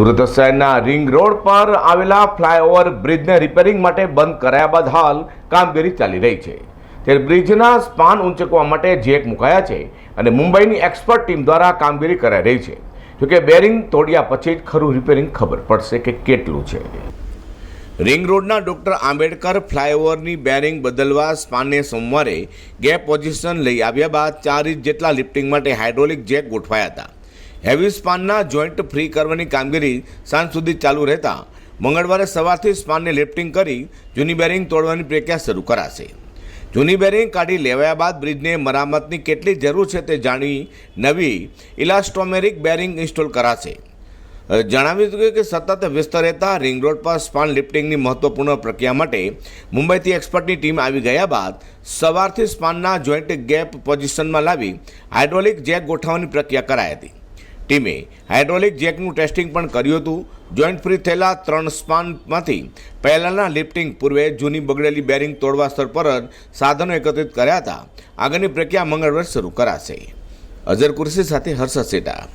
સુરત શહેરના ring road પર આવેલા ફ્લાયઓવર બ્રિજને રિપેરિંગ માટે બંધ કરાયા બાદ હાલ કામગીરી ચાલી રહી છે. ત્યારે બ્રિજના સ્પાન ઊંચકવા માટે જેક મુકાયા છે અને મુંબઈની એક્સપર્ટ ટીમ દ્વારા કામગીરી કરાઈ રહી છે. જોકે બેરિંગ તોડ્યા પછી જ ખરું રિપેરિંગ ખબર પડશે કે કેટલું છે. રિંગ રોડના ડોક્ટર આંબેડકર ફ્લાયઓવરની બેરિંગ બદલવા સ્પાનને સોમવારે ગેપ પોઝિશન લઈ આવ્યા બાદ ચાર ઇંચ જેટલા લિફ્ટિંગ માટે હાઇડ્રોલિક જેક ગોઠવાયા હતા. હેવી સ્પાનના જોઈન્ટ ફ્રી કરવાની કામગીરી સાંજ સુધી ચાલુ રહેતા મંગળવારે સવારથી સ્પાનને લિફ્ટિંગ કરી જૂની બેરિંગ તોડવાની પ્રક્રિયા શરૂ કરાશે. જૂની બેરિંગ કાઢી લેવાયા બાદ બ્રિજને મરામતની કેટલી જરૂર છે તે જાણી નવી ઇલાસ્ટોમેરિક બેરિંગ ઇન્સ્ટોલ કરાશે. જણાવ્યું હતું કે સતત વ્યસ્ત રહેતા રિંગ રોડ પર સ્પાન લિફ્ટિંગની મહત્વપૂર્ણ પ્રક્રિયા માટે મુંબઈથી એક્સપર્ટની ટીમ આવી ગયા બાદ સવારથી સ્પાનના જોઈન્ટ ગેપ પોઝિશનમાં લાવી હાઇડ્રોલિક જેક ગોઠવવાની પ્રક્રિયા કરાઈ હતી. ટીમે હાઇડ્રોલિક જેકનું ટેસ્ટિંગ પણ કર્યું હતું. જોઈન્ટ ફ્રી થયેલા ત્રણ સ્પાનમાંથી પહેલાંના લિફ્ટિંગ પૂર્વે જૂની બગડેલી બેરિંગ તોડવા સ્તર પર જ સાધનો એકત્રિત કર્યા હતા. આગળની પ્રક્રિયા મંગળવાર શરૂ કરાશે. અઝર કુર્સી સાથે હર્ષદ સેટા.